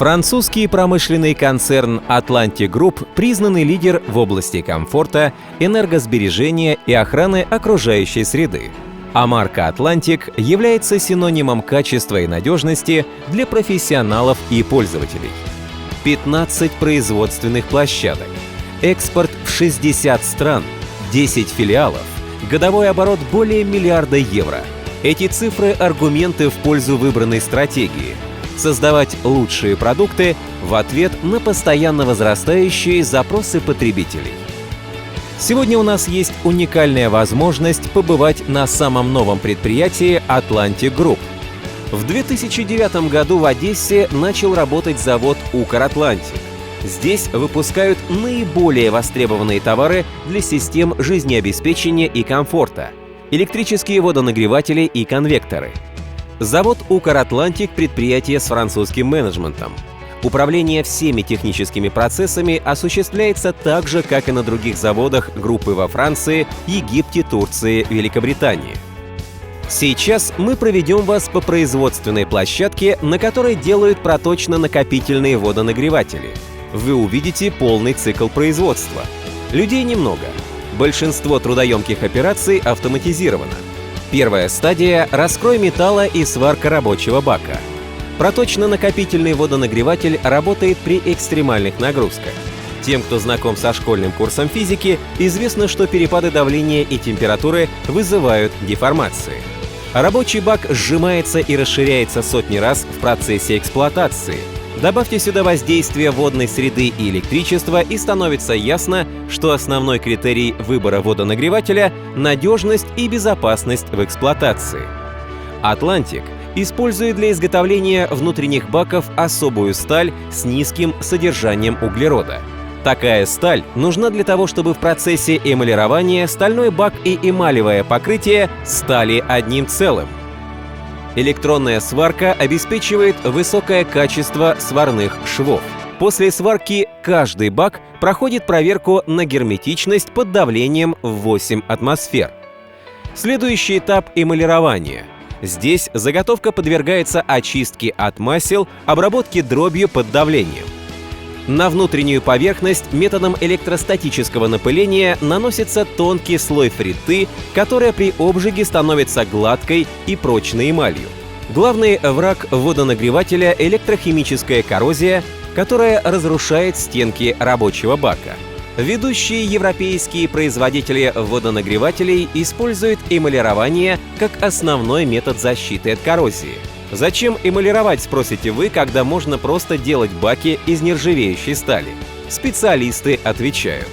Французский промышленный концерн Atlantic Group признанный лидер в области комфорта, энергосбережения и охраны окружающей среды. А марка Atlantic является синонимом качества и надежности для профессионалов и пользователей. 15 производственных площадок, экспорт в 60 стран, 10 филиалов, годовой оборот более миллиарда евро. Эти цифры – аргументы в пользу выбранной стратегии – создавать лучшие продукты в ответ на постоянно возрастающие запросы потребителей. Сегодня у нас есть уникальная возможность побывать на самом новом предприятии Atlantic Group. В 2009 году в Одессе начал работать завод «Укр Атлантик». Здесь выпускают наиболее востребованные товары для систем жизнеобеспечения и комфорта – электрические водонагреватели и конвекторы – Завод «Укр Атлантик» — предприятие с французским менеджментом. Управление всеми техническими процессами осуществляется так же, как и на других заводах группы во Франции, Египте, Турции, Великобритании. Сейчас мы проведем вас по производственной площадке, на которой делают проточно-накопительные водонагреватели. Вы увидите полный цикл производства. Людей немного. Большинство трудоемких операций автоматизировано. Первая стадия — раскрой металла и сварка рабочего бака. Проточно-накопительный водонагреватель работает при экстремальных нагрузках. Тем, кто знаком со школьным курсом физики, известно, что перепады давления и температуры вызывают деформации. Рабочий бак сжимается и расширяется сотни раз в процессе эксплуатации — Добавьте сюда воздействие водной среды и электричества, и становится ясно, что основной критерий выбора водонагревателя — надежность и безопасность в эксплуатации. «Атлантик» использует для изготовления внутренних баков особую сталь с низким содержанием углерода. Такая сталь нужна для того, чтобы в процессе эмалирования стальной бак и эмалевое покрытие стали одним целым. Электронная сварка обеспечивает высокое качество сварных швов. После сварки каждый бак проходит проверку на герметичность под давлением в 8 атмосфер. Следующий этап — эмалирование. Здесь заготовка подвергается очистке от масел, обработке дробью под давлением. На внутреннюю поверхность методом электростатического напыления наносится тонкий слой фриты, которая при обжиге становится гладкой и прочной эмалью. Главный враг водонагревателя — электрохимическая коррозия, которая разрушает стенки рабочего бака. Ведущие европейские производители водонагревателей используют эмалирование как основной метод защиты от коррозии — Зачем эмалировать, спросите вы, когда можно просто делать баки из нержавеющей стали? Специалисты отвечают.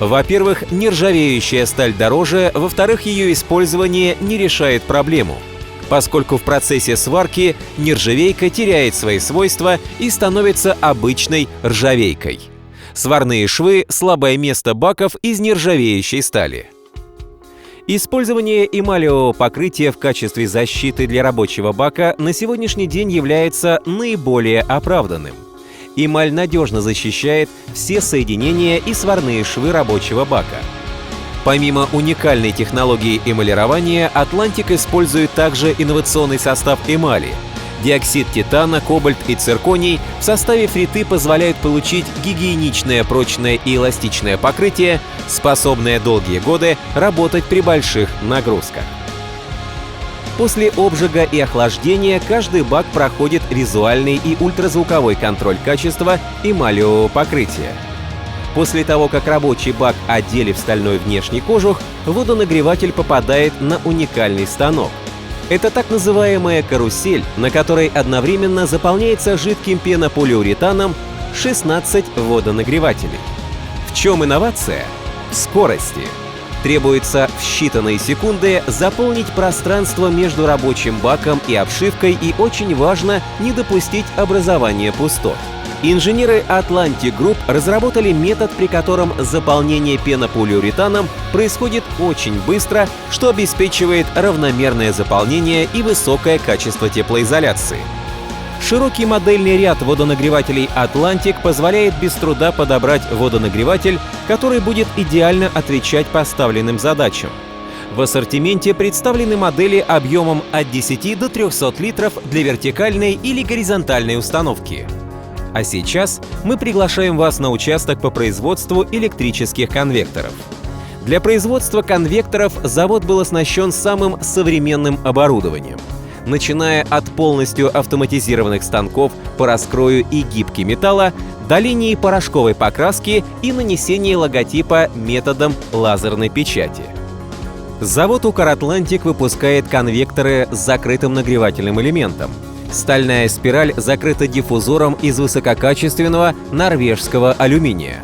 Во-первых, нержавеющая сталь дороже, во-вторых, ее использование не решает проблему, поскольку в процессе сварки нержавейка теряет свои свойства и становится обычной ржавейкой. Сварные швы — слабое место баков из нержавеющей стали. Использование эмалевого покрытия в качестве защиты для рабочего бака на сегодняшний день является наиболее оправданным. Эмаль надежно защищает все соединения и сварные швы рабочего бака. Помимо уникальной технологии эмалирования, Атлантик использует также инновационный состав эмали — Диоксид титана, кобальт и цирконий в составе фриты позволяют получить гигиеничное, прочное и эластичное покрытие, способное долгие годы работать при больших нагрузках. После обжига и охлаждения каждый бак проходит визуальный и ультразвуковой контроль качества эмалевого покрытия. После того, как рабочий бак одели в стальной внешний кожух, водонагреватель попадает на уникальный станок — это так называемая карусель, на которой одновременно заполняется жидким пенополиуретаном 16 водонагревателей. В чем инновация? Скорости. Требуется в считанные секунды заполнить пространство между рабочим баком и обшивкой и очень важно не допустить образования пустот. Инженеры Atlantic Group разработали метод, при котором заполнение пенополиуретаном происходит очень быстро, что обеспечивает равномерное заполнение и высокое качество теплоизоляции. Широкий модельный ряд водонагревателей «Атлантик» позволяет без труда подобрать водонагреватель, который будет идеально отвечать поставленным задачам. В ассортименте представлены модели объемом от 10 до 300 литров для вертикальной или горизонтальной установки. А сейчас мы приглашаем вас на участок по производству электрических конвекторов. Для производства конвекторов завод был оснащен самым современным оборудованием. Начиная от полностью автоматизированных станков по раскрою и гибки металла до линии порошковой покраски и нанесения логотипа методом лазерной печати. Завод «Укр-Атлантик» выпускает конвекторы с закрытым нагревательным элементом. Стальная спираль закрыта диффузором из высококачественного норвежского алюминия.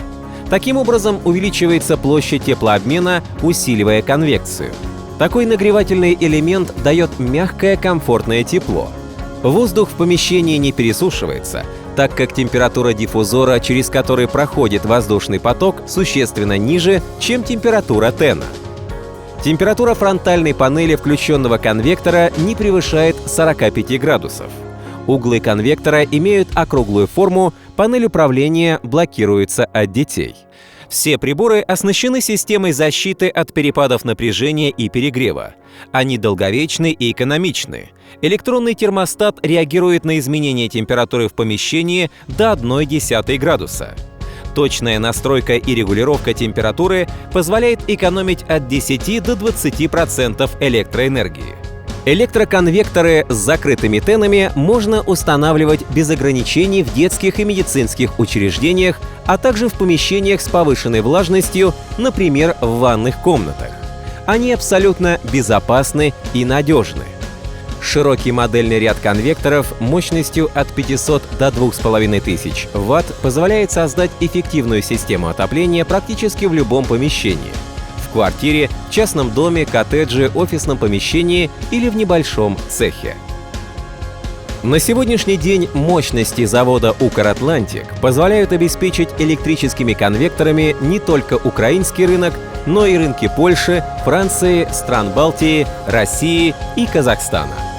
Таким образом увеличивается площадь теплообмена, усиливая конвекцию. Такой нагревательный элемент дает мягкое комфортное тепло. Воздух в помещении не пересушивается, так как температура диффузора, через который проходит воздушный поток, существенно ниже, чем температура тена. Температура фронтальной панели включенного конвектора не превышает 45 градусов. Углы конвектора имеют округлую форму, панель управления блокируется от детей. Все приборы оснащены системой защиты от перепадов напряжения и перегрева. Они долговечны и экономичны. Электронный термостат реагирует на изменение температуры в помещении до 0,1 градуса. Точная настройка и регулировка температуры позволяет экономить от 10 до 20% электроэнергии. Электроконвекторы с закрытыми тенами можно устанавливать без ограничений в детских и медицинских учреждениях, а также в помещениях с повышенной влажностью, например, в ванных комнатах. Они абсолютно безопасны и надежны. Широкий модельный ряд конвекторов мощностью от 500 до 2500 Вт позволяет создать эффективную систему отопления практически в любом помещении. В квартире, частном доме, коттедже, офисном помещении или в небольшом цехе. На сегодняшний день мощности завода «Укр-Атлантик» позволяют обеспечить электрическими конвекторами не только украинский рынок, но и рынки Польши, Франции, стран Балтии, России и Казахстана.